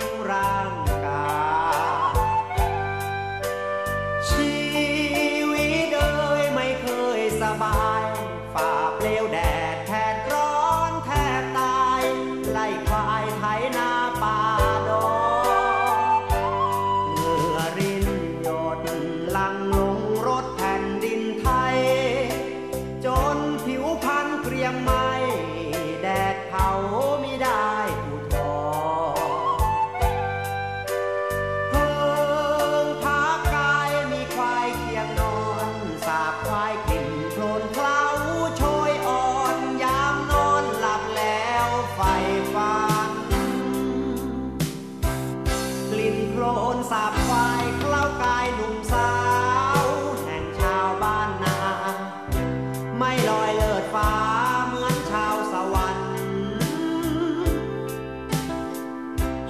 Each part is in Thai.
ating กลิ่นโครนสาบไฟเคล้ากายหนุ่มสาว แห่งชาวบ้านนา ไม่ลอยเลิศฟ้าเหมือนชาวสวรรค์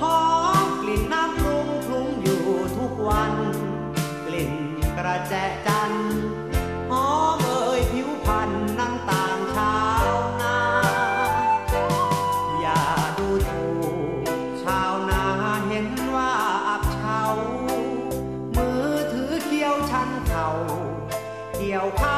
หอมกลิ่นน้ำปรุงคลุ้งอยู่ทุกวัน กลิ่นกระแจ 有他。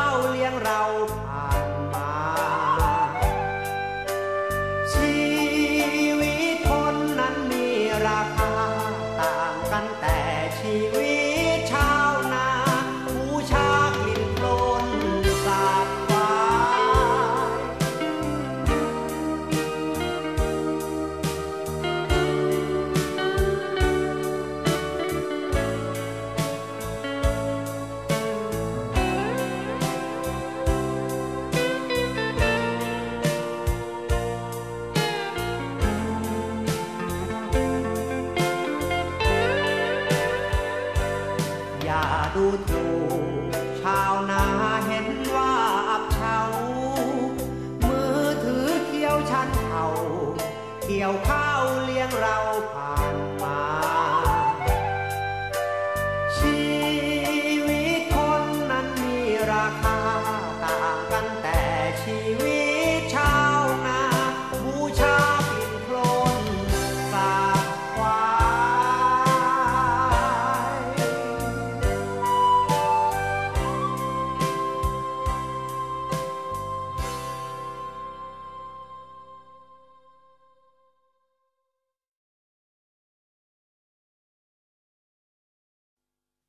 อย่าดูถูกชาวนาเห็นว่าอับเฉามือถือเขี้ยวชันเข่าเกี่ยวข้า